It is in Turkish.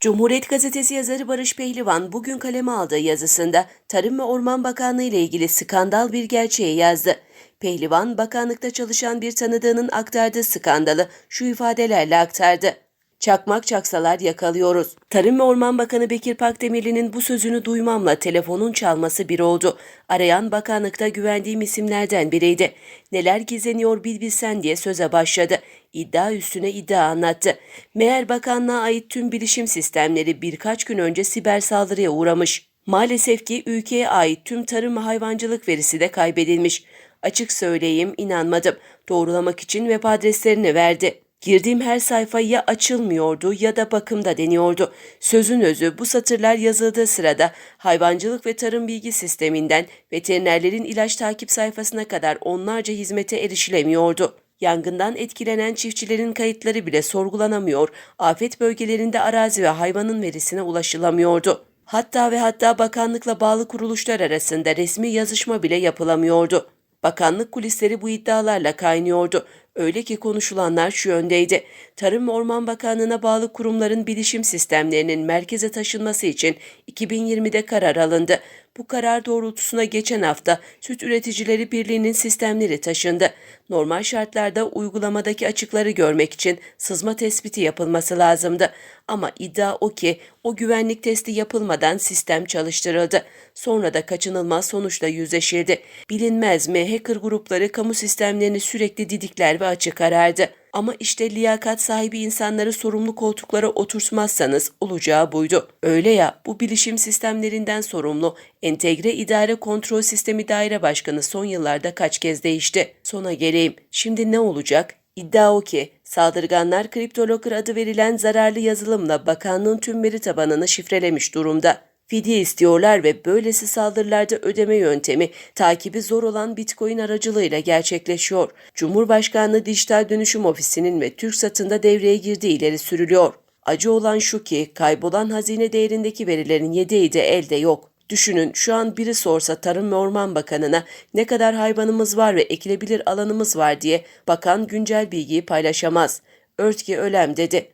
Cumhuriyet Gazetesi yazarı Barış Pehlivan bugün kaleme aldığı yazısında Tarım ve Orman Bakanlığı ile ilgili skandal bir gerçeği yazdı. Pehlivan, bakanlıkta çalışan bir tanıdığının aktardığı skandalı şu ifadelerle aktardı. Çakmak çaksalar yakalıyoruz. Tarım ve Orman Bakanı Bekir Pakdemirli'nin bu sözünü duymamla telefonun çalması bir oldu. Arayan bakanlıkta güvendiğim isimlerden biriydi. Neler gizleniyor bil bilsen diye söze başladı. İddia üstüne iddia anlattı. Meğer bakanlığa ait tüm bilişim sistemleri birkaç gün önce siber saldırıya uğramış. Maalesef ki ülkeye ait tüm tarım ve hayvancılık verisi de kaybedilmiş. Açık söyleyeyim inanmadım. Doğrulamak için web adreslerini verdi. Girdiğim her sayfa ya açılmıyordu ya da bakımda deniyordu. Sözün özü bu satırlar yazıldığı sırada hayvancılık ve tarım bilgi sisteminden veterinerlerin ilaç takip sayfasına kadar onlarca hizmete erişilemiyordu. Yangından etkilenen çiftçilerin kayıtları bile sorgulanamıyor, afet bölgelerinde arazi ve hayvanın verisine ulaşılamıyordu. Hatta ve hatta bakanlıkla bağlı kuruluşlar arasında resmi yazışma bile yapılamıyordu. Bakanlık kulisleri bu iddialarla kaynıyordu. Öyle ki konuşulanlar şu yöndeydi. Tarım Orman Bakanlığı'na bağlı kurumların bilişim sistemlerinin merkeze taşınması için 2020'de karar alındı. Bu karar doğrultusuna geçen hafta Süt Üreticileri Birliği'nin sistemleri taşındı. Normal şartlarda uygulamadaki açıkları görmek için sızma tespiti yapılması lazımdı. Ama iddia o ki o güvenlik testi yapılmadan sistem çalıştırıldı. Sonra da kaçınılmaz sonuçla yüzleşildi. Bilinmez mi hacker grupları kamu sistemlerini sürekli didikler ve açık arardı. Ama işte liyakat sahibi insanları sorumlu koltuklara oturtmazsanız olacağı buydu. Öyle ya bu bilişim sistemlerinden sorumlu Entegre İdare Kontrol Sistemi Daire Başkanı son yıllarda kaç kez değişti. Sona geleyim. Şimdi ne olacak? İddia o ki saldırganlar CryptoLocker adı verilen zararlı yazılımla bakanlığın tüm veri tabanını şifrelemiş durumda. Fidye istiyorlar ve böylesi saldırılarda ödeme yöntemi takibi zor olan Bitcoin aracılığıyla gerçekleşiyor. Cumhurbaşkanlığı Dijital Dönüşüm Ofisi'nin ve TürkSat'ın devreye girdiği ileri sürülüyor. Acı olan şu ki kaybolan hazine değerindeki verilerin yedeği de elde yok. Düşünün şu an biri sorsa Tarım ve Orman Bakanı'na ne kadar hayvanımız var ve ekilebilir alanımız var diye bakan güncel bilgiyi paylaşamaz. Örtki ölem dedi.